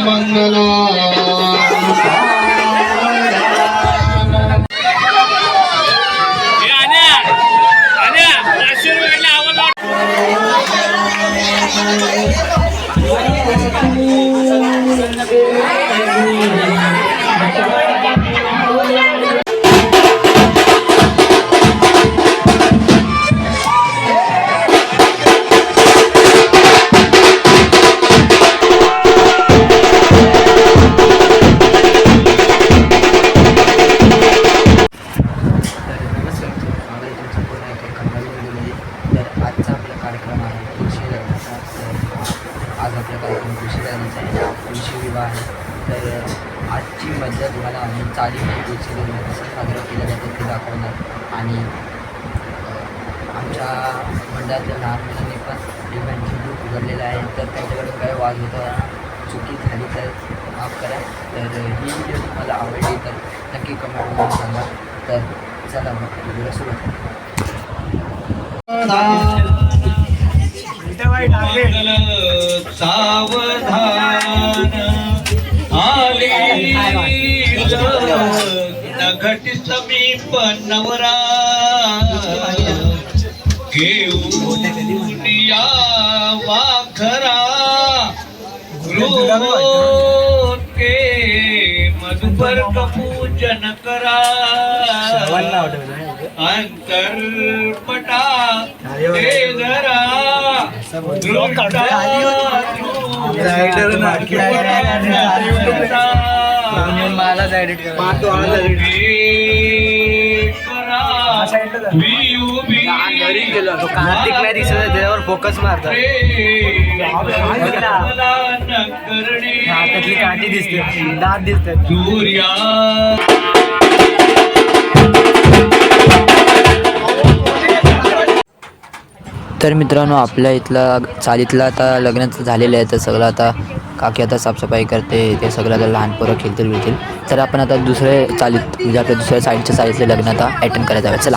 মঙ্গল आजची तुम्हाला आम्ही चालीमध्ये गोष्टी लग्न कसं साजरं केलं जातं ते दाखवणार. आणि आमच्या मंडळातल्या लहान मुलांनी पण इव्हेंटची ग्रुप उघडलेला आहे तर त्यांच्याकडून काय वाद होता चुकी झाली तर माफ करा. तर ही व्हिडिओ तुम्हाला आवडली तर नक्की कमेंटमध्ये सांगा. तर चला मग व्हिडिओ सुरू. सावधान घट समीप नवरा घेऊन या वाखरा के मधुपर पूजन करा अंतरपटा हे धरा मला साईड कार्तिक नाही दिसत त्याच्यावर फोकस मारतात. हातातली काठी दिसते. दात दिसतात. सूर्या तर मित्रांनो आपल्या इथला चालीतला आता लग्न झालेलं आहे तर सगळं आता काकी आता साफसफाई करते ते सगळं आता लहान पोरं खेळतील बिळतील तर आपण आता दुसऱ्या चालीत म्हणजे आपल्या दुसऱ्या साईडच्या चालीतले लग्न आता अटेंड करायचं आहे चला.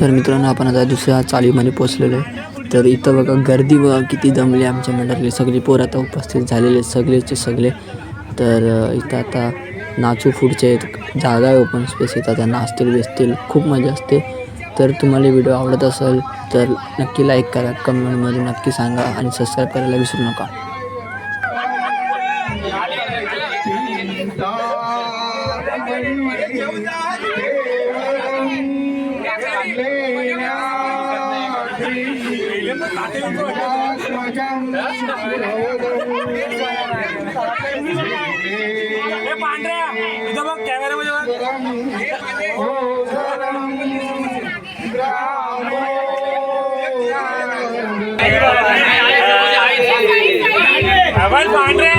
तर मित्रांनो आपण आता दुसऱ्या चालीमध्ये पोचलेलो आहे. तर इथं बघा गर्दी बघा किती जमली आमच्या मंडळातले सगळे पोर आता उपस्थित झालेले आहेत सगळेचे सगळे. तर इथं आता नाचू फूडचे आहेत. जागा आहे ओपन स्पेस इथं. आता नाचतील बेचतील खूप मजा असते. तर तुम्हाला व्हिडिओ आवडत असेल तर नक्की लाईक करा. कमेंटमध्ये नक्की सांगा आणि सबस्क्राईब करायला विसरू नका. पांढऱ्या इथं बघ कॅमेऱ्यामध्ये बघ. आपण पांढऱ्या.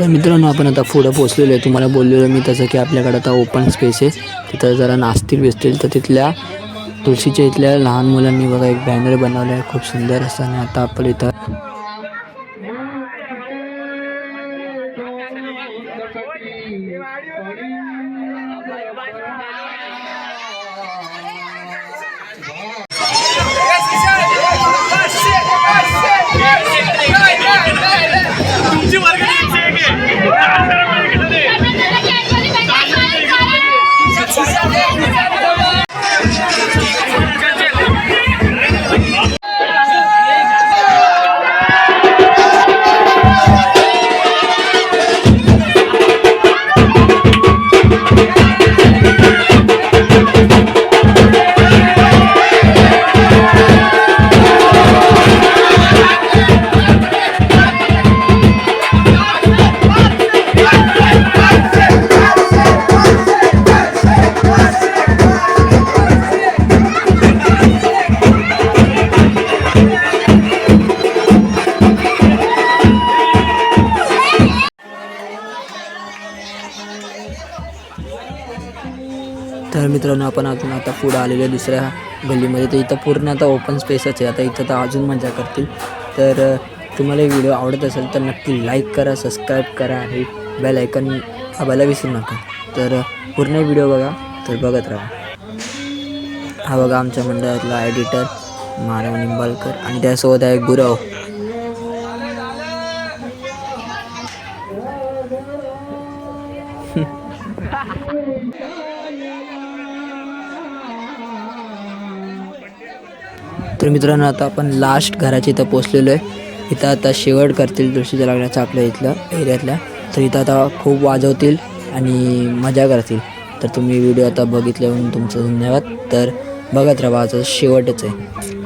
तर मित्रांनो आपण आता पुढं पोचलेलो आहे तुम्हाला बोललेलो मी तसं की आपल्याकडे आता ओपन स्पेस आहे तिथं जरा नाचतील बिसतील तर तिथल्या तुळशीच्या इथल्या लहान मुलांनी बघा एक बॅनर बनवला आहे खूप सुंदर असं आणि आता आपण इथं మంచి వర్గం मित्रांनो आपण अजून आता पुढं आलेलो आहे दुसऱ्या गल्लीमध्ये. तर इथं पूर्ण आता ओपन स्पेसच आहे. आता इथं तर अजून मजा करतील. तर तुम्हाला व्हिडिओ आवडत असेल तर नक्की लाईक करा सबस्क्राईब करा आणि बेल ऐकन दाबायला विसरू नका. तर पूर्ण व्हिडिओ बघा. तर बघत राहा. हा बघा आमच्या मंडळातला एडिटर मानव निंबाळकर आणि त्यासोबत आहे गुरव. तर मित्रांनो आता आपण लास्ट घराच्या इथं पोचलेलो आहे. इथं आता शेवट करतील तुळशीच्या लग्नाचं आपल्या इथलं एरियातल्या. तर इथं आता खूप वाजवतील आणि मजा करतील. तर तुम्ही व्हिडिओ आता बघितले म्हणून तुमचं धन्यवाद. तर बघत राहा आज शेवटच आहे.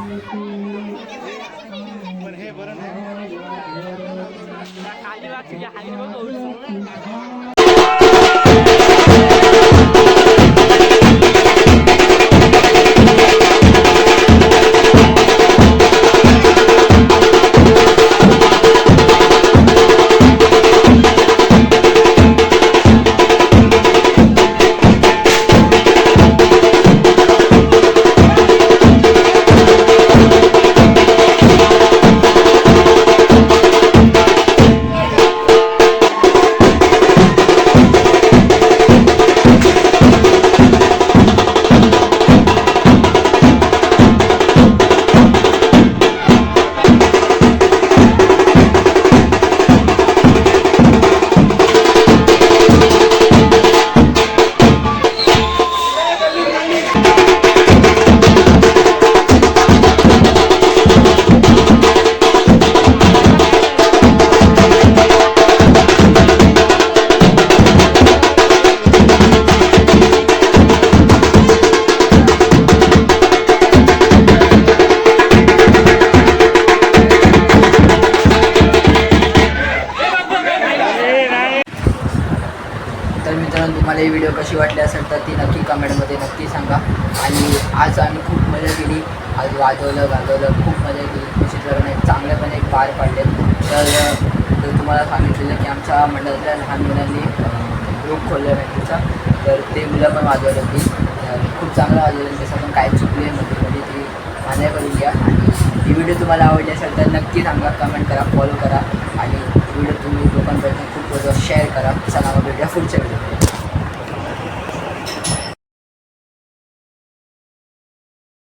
कशी वाटली असेल तर ती नक्की कमेंटमध्ये नक्की सांगा. आणि आज आम्ही खूप मजा केली. आज वाजवलं गाजवलं खूप मजा केली. खुशीत लग्न एक चांगल्यापणे पार पाडले. तर तुम्हाला सांगितलेलं की आमच्या मंडळातल्या लहान मुलांनी ग्रुप खोलला बँकेचा तर ते मुलं पण वाजवलं होती. खूप चांगलं वाजवलं. त्याचं पण काय चुकले मध्ये म्हणजे ती माझ्या करून घ्या. आणि ही व्हिडिओ तुम्हाला आवडली असेल तर नक्की सांगा. कमेंट करा फॉलो करा. आणि व्हिडिओ तुम्ही लोकांपर्यंत खूप शेअर करा. चला मग भेटूया पुढच्या व्हिडिओ